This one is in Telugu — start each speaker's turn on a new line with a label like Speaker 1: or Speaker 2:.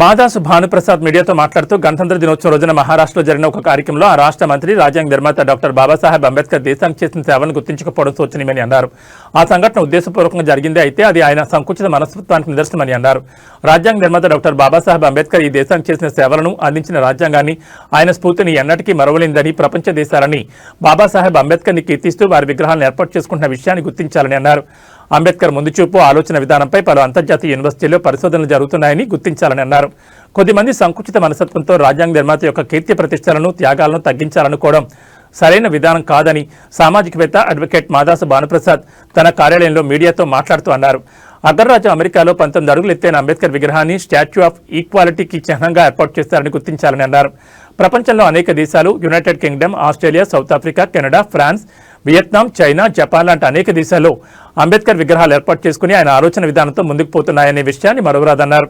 Speaker 1: మాదాసు భానుప్రసాద్ మీడియాతో మాట్లాడుతూ గణతంత్ర దినోత్సవం రోజున మహారాష్ట్రలో జరిగిన ఒక కార్యక్రమంలో ఆ రాష్ట్ర మంత్రి రాజ్యాంగ నిర్మాత డాక్టర్ బాబాసాహెబ్ అంబేద్కర్ దేశానికి చేసిన సేవలను గుర్తించకపోవడం శోచనీయమని అన్నారు. ఆ సంఘటన ఉద్దేశపూర్వకంగా జరిగిందే అయితే అది ఆయన సంకుచిత మనస్తత్వానికి నిదర్శనమని అన్నారు. రాజ్యాంగ నిర్మాత డాక్టర్ బాబాసాహెబ్ అంబేద్కర్ ఈ దేశానికి చేసిన సేవలను అందించిన రాజ్యాంగాన్ని ఆయన స్ఫూర్తిని ఎన్నటికీ మరవలేందని ప్రపంచ దేశాలని బాబాసాహెబ్ అంబేద్కర్ని కీర్తిస్తూ వారి విగ్రహాలను ఏర్పాటు చేసుకుంటున్న విషయాన్ని గుర్తించాలని అన్నారు. అంబేద్కర్ ముందుచూపు ఆలోచన విధానంపై పలు అంతర్జాతీయ యూనివర్సిటీల్లో పరిశోధనలు జరుగుతున్నాయని గుర్తించాలని అన్నారు. కొద్దిమంది సంకుచిత మనస్తత్వంతో రాజ్యాంగ నిర్మాత యొక్క కీర్తి ప్రతిష్టలను త్యాగాలను తగ్గించాలనుకోవడం సరైన విధానం కాదని సామాజికవేత్త అడ్వకేట్ మాదాసు భానుప్రసాద్ తన కార్యాలయంలో మీడియాతో మాట్లాడుతూ అన్నారు. అగ్రరాజు అమెరికాలో పంతొమ్మిది అడుగులు ఎత్తైన అంబేద్కర్ విగ్రహాన్ని స్టాచ్యూ ఆఫ్ ఈక్వాలిటీకి చిహ్నంగా ఏర్పాటు చేస్తారని గుర్తించాలని అన్నారు. ప్రపంచంలో అనేక దేశాలు United Kingdom Australia South Africa Canada France Vietnam China Japan లాంటి అనేక దేశాల్లో అంబేద్కర్ విగ్రహాలు ఏర్పాటు చేసుకుని ఆయన ఆలోచన విధానంతో ముందుకు పోతున్నాయనే విషయాన్ని మరోరాదన్నారు